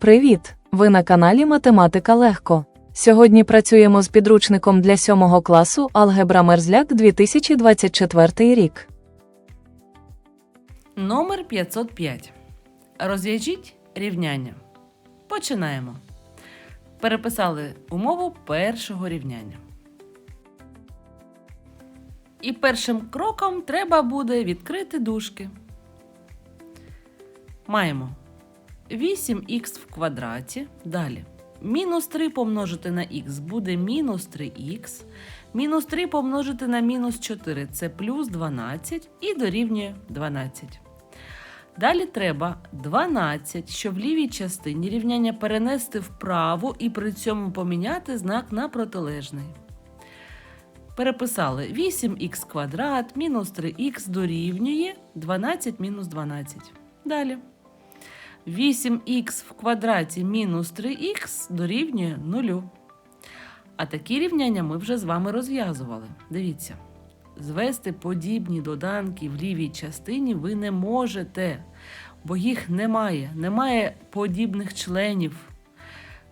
Привіт! Ви на каналі Математика Легко. Сьогодні працюємо з підручником для 7 класу Алгебра Мерзляк 2024 рік. Номер 505. Розв'яжіть рівняння. Починаємо. Переписали умову першого рівняння. І першим кроком треба буде відкрити дужки. Маємо 8х в квадраті. Далі. Мінус 3 помножити на х буде мінус 3х. Мінус 3 помножити на мінус 4 це плюс 12 і дорівнює 12. Далі треба 12, що в лівій частині рівняння перенести вправо і при цьому поміняти знак на протилежний. Переписали 8х квадрат мінус 3х дорівнює 12 мінус 12. Далі. 8х в квадраті мінус 3х дорівнює 0. А такі рівняння ми вже з вами розв'язували. Дивіться. Звести подібні доданки в лівій частині ви не можете, бо їх немає, немає подібних членів.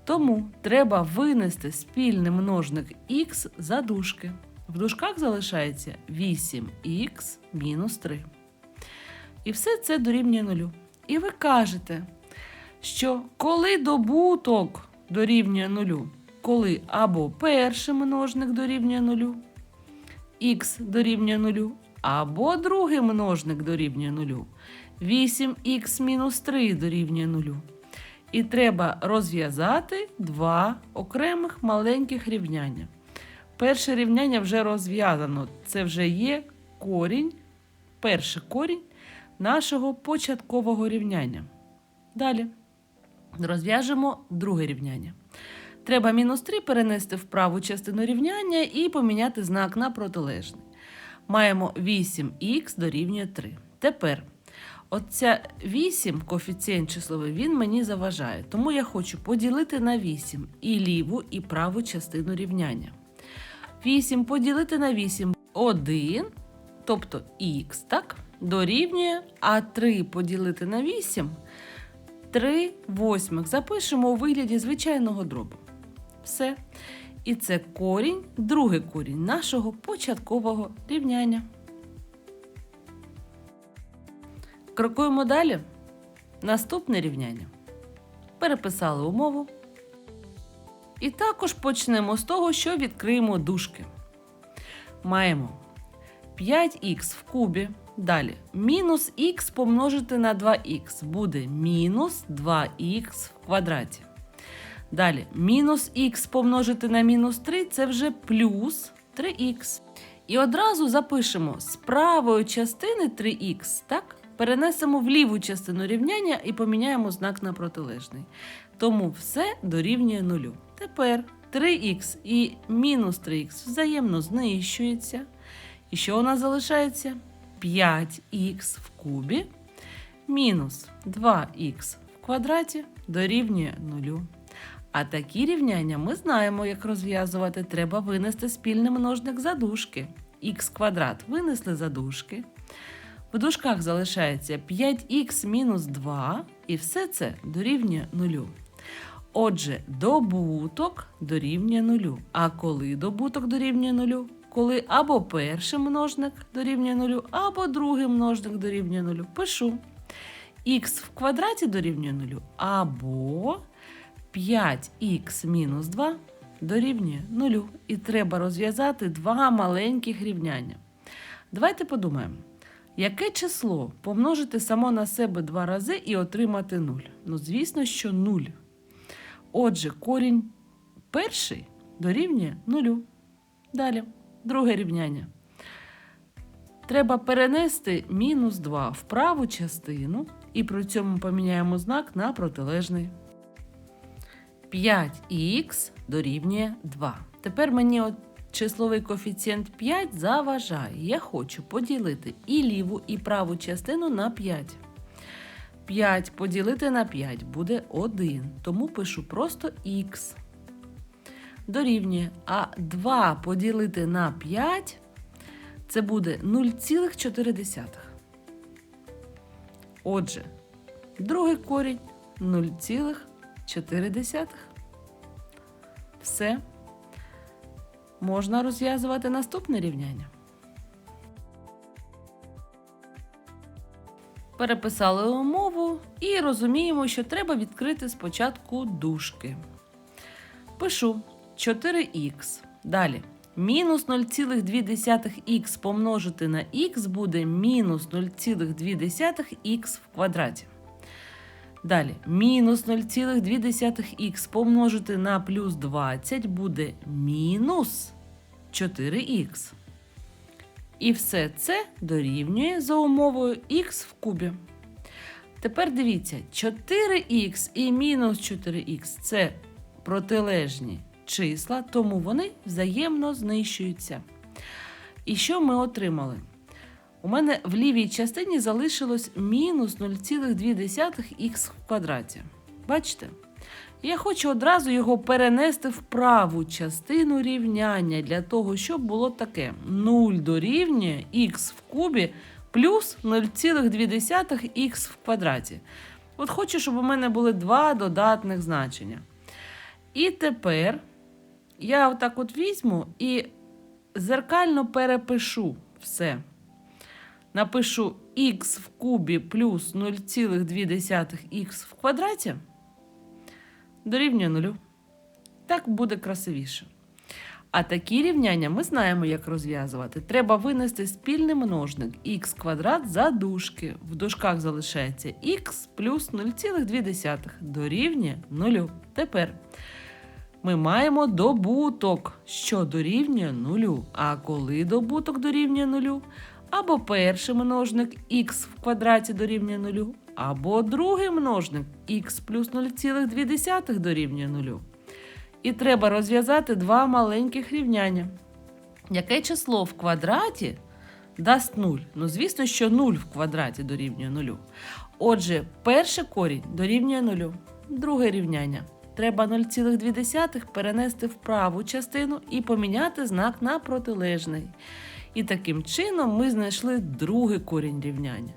Тому треба винести спільний множник х за дужки. В дужках залишається 8х мінус 3. І все це дорівнює нулю. І ви кажете, що коли добуток дорівнює нулю, коли або перший множник дорівнює нулю, х дорівнює нулю, або другий множник дорівнює нулю, 8х мінус 3 дорівнює нулю. І треба розв'язати два окремих маленьких рівняння. Перше рівняння вже розв'язано. Це вже є корінь, перший корінь нашого початкового рівняння. Далі розв'яжемо друге рівняння. Треба мінус 3 перенести в праву частину рівняння і поміняти знак на протилежний. Маємо 8х дорівнює 3. Тепер оця 8 коефіцієнт числовий, він мені заважає. Тому я хочу поділити на 8 і ліву, і праву частину рівняння. 8 поділити на 8 1, тобто х, так? Дорівнює, а 3 поділити на 8 3 восьмих. Запишемо у вигляді звичайного дробу. Все. І це корінь, другий корінь нашого початкового рівняння. Крокуємо далі. Наступне рівняння. Переписали умову. І також почнемо з того, що відкриємо дужки. Маємо 5х в кубі. Далі. Мінус х помножити на 2х буде мінус 2х в квадраті. Далі, мінус х помножити на мінус 3 це вже плюс 3х. І одразу запишемо з правої частини 3х, так? Перенесемо в ліву частину рівняння і поміняємо знак на протилежний. Тому все дорівнює нулю. Тепер 3х і мінус 3х взаємно знищується. І що у нас залишається? 5х в кубі мінус 2х в квадраті дорівнює нулю. А такі рівняння ми знаємо, як розв'язувати. Треба винести спільний множник за дужки. х квадрат винесли за дужки. В дужках залишається 5х мінус 2, і все це дорівнює нулю. Отже, добуток дорівнює нулю. А коли добуток дорівнює нулю? Коли або перший множник дорівнює нулю, або другий множник дорівнює нулю. Пишу х в квадраті дорівнює нулю, або 5х мінус 2 дорівнює нулю. І треба розв'язати два маленьких рівняння. Давайте подумаємо, яке число помножити само на себе два рази і отримати 0? Ну, звісно, що 0. Отже, корінь перший дорівнює нулю. Далі, друге рівняння. Треба перенести мінус 2 в праву частину і при цьому поміняємо знак на протилежний. 5х дорівнює 2. Тепер мені от числовий коефіцієнт 5 заважає. Я хочу поділити і ліву, і праву частину на 5. 5 поділити на 5 буде 1. Тому пишу просто х. Дорівнює. А 2 поділити на 5 це буде 0,4. Отже, другий корінь 0,4. Все. Можна розв'язувати наступне рівняння. Переписали умову і розуміємо, що треба відкрити спочатку дужки. Пишу 4х. Далі. Мінус 0,2х помножити на х буде мінус 0,2х в квадраті. Далі, мінус 0,2х помножити на плюс 20 буде мінус 4х. І все це дорівнює за умовою х в кубі. Тепер дивіться, 4х і мінус 4х це протилежні числа, тому вони взаємно знищуються. І що ми отримали? У мене в лівій частині залишилось мінус 0,2х в квадраті. Бачите? Я хочу одразу його перенести в праву частину рівняння для того, щоб було таке: 0 дорівнює х в кубі плюс 0,2х в квадраті. От хочу, щоб у мене були два додатних значення. І тепер я отак от візьму і зеркально перепишу все. Напишу х в кубі плюс 0,2х в квадраті дорівнює нулю. Так буде красивіше. А такі рівняння ми знаємо, як розв'язувати. Треба винести спільний множник х квадрат за дужки. В дужках залишається х плюс 0,2 дорівнює нулю. Тепер ми маємо добуток, що дорівнює нулю. А коли добуток дорівнює нулю? Або перший множник х в квадраті дорівнює нулю, або другий множник х плюс 0,2 дорівнює нулю. І треба розв'язати два маленьких рівняння. Яке число в квадраті дасть 0? Ну, звісно, що 0 в квадраті дорівнює нулю. Отже, перший корінь дорівнює нулю. Друге рівняння. Треба 0,2 перенести в праву частину і поміняти знак на протилежний. І таким чином ми знайшли другий корінь рівняння.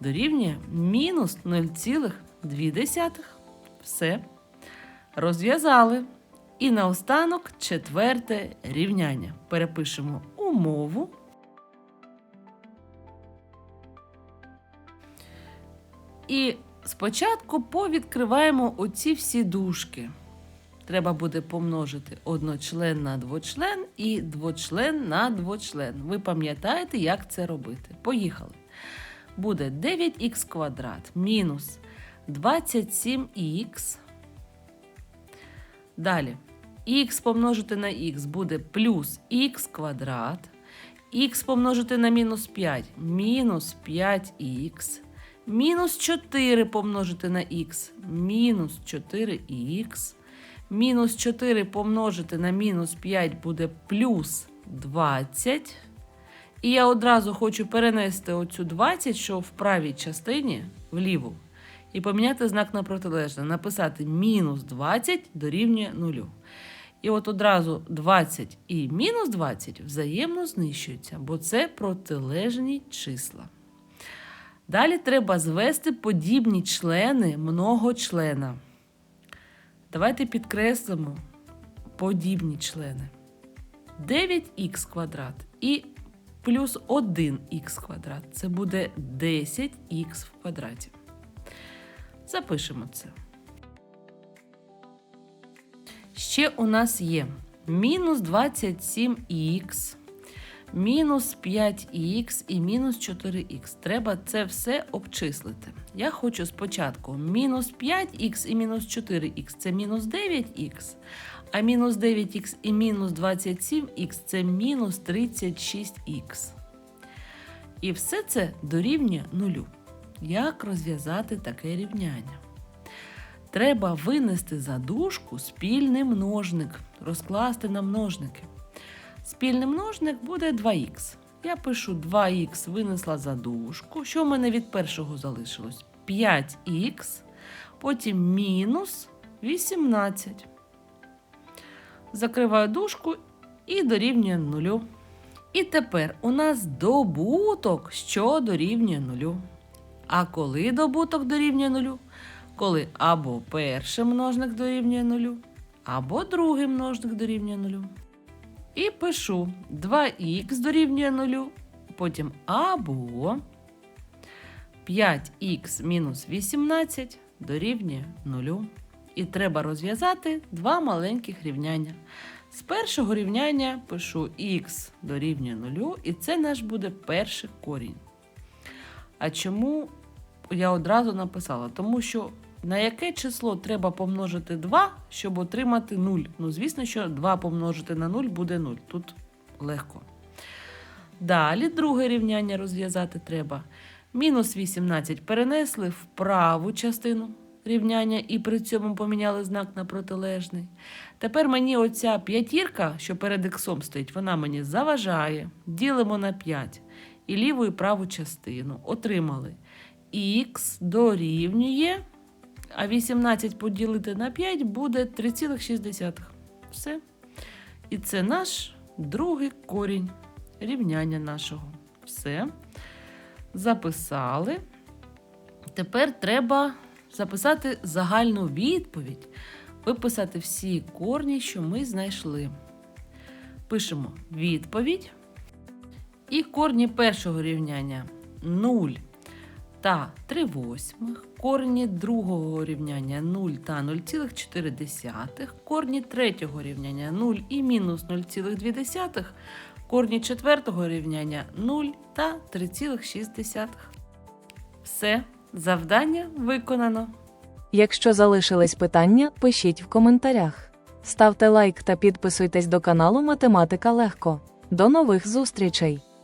Дорівнює мінус 0,2. Все. Розв'язали. І наостанок четверте рівняння. Перепишемо умову. І спочатку повідкриваємо оці всі дужки. Треба буде помножити одночлен на двочлен і двочлен на двочлен. Ви пам'ятаєте, як це робити? Поїхали. Буде 9х квадрат мінус 27х. Далі. х помножити на х буде плюс х квадрат. х помножити на мінус 5 мінус 5х. Мінус 4 помножити на х мінус 4х. Мінус 4 помножити на мінус 5 буде плюс 20. І я одразу хочу перенести оцю 20, що в правій частині вліву, і поміняти знак на протилежне. Написати мінус 20 дорівнює 0. І от одразу 20 і мінус 20 взаємно знищуються, бо це протилежні числа. Далі треба звести подібні члени многочлена. Давайте підкреслимо подібні члени. 9х квадрат і плюс 1х квадрат. Це буде 10х в квадраті. Запишемо це. Ще у нас є мінус 27х, мінус 5х і мінус 4х. Треба це все обчислити. Я хочу спочатку мінус 5х і мінус 4х це мінус 9х, а мінус 9х і мінус 27х це мінус 36х. І все це дорівнює нулю. Як розв'язати таке рівняння? Треба винести за дужку спільний множник, розкласти на множники. Спільний множник буде 2х. Я пишу 2х винесла за дужку. Що в мене від першого залишилось? 5х, потім мінус 18. Закриваю дужку і дорівнює нулю. І тепер у нас добуток, що дорівнює нулю. А коли добуток дорівнює нулю? коли або перший множник дорівнює нулю, або другий множник дорівнює нулю. І пишу 2х дорівнює нулю, потім або 5х мінус 18 дорівнює нулю. І треба розв'язати два маленьких рівняння. З першого рівняння пишу х дорівнює нулю, і це наш буде перший корінь. А чому я одразу написала? Тому що на яке число треба помножити 2, щоб отримати 0? Ну, звісно, що 2 помножити на 0 буде 0. Тут легко. Далі друге рівняння розв'язати треба. Мінус 18 перенесли в праву частину рівняння і при цьому поміняли знак на протилежний. Тепер мені оця п'ятірка, що перед іксом стоїть, вона мені заважає. Ділимо на 5 і ліву і праву частину. Отримали. Х дорівнює, а 18 поділити на 5 буде 3,6. Все. І це наш другий корінь рівняння нашого. Все. Записали. Тепер треба записати загальну відповідь, виписати всі корні, що ми знайшли. Пишемо відповідь. І корні першого рівняння 0 та 3 восьмих, корні другого рівняння 0 та 0,4, корні третього рівняння 0 і мінус 0,2, корні четвертого рівняння 0 та 3,6. Все, завдання виконано. Якщо залишились питання, пишіть в коментарях. Ставте лайк та підписуйтесь до каналу Математика Легко. До нових зустрічей!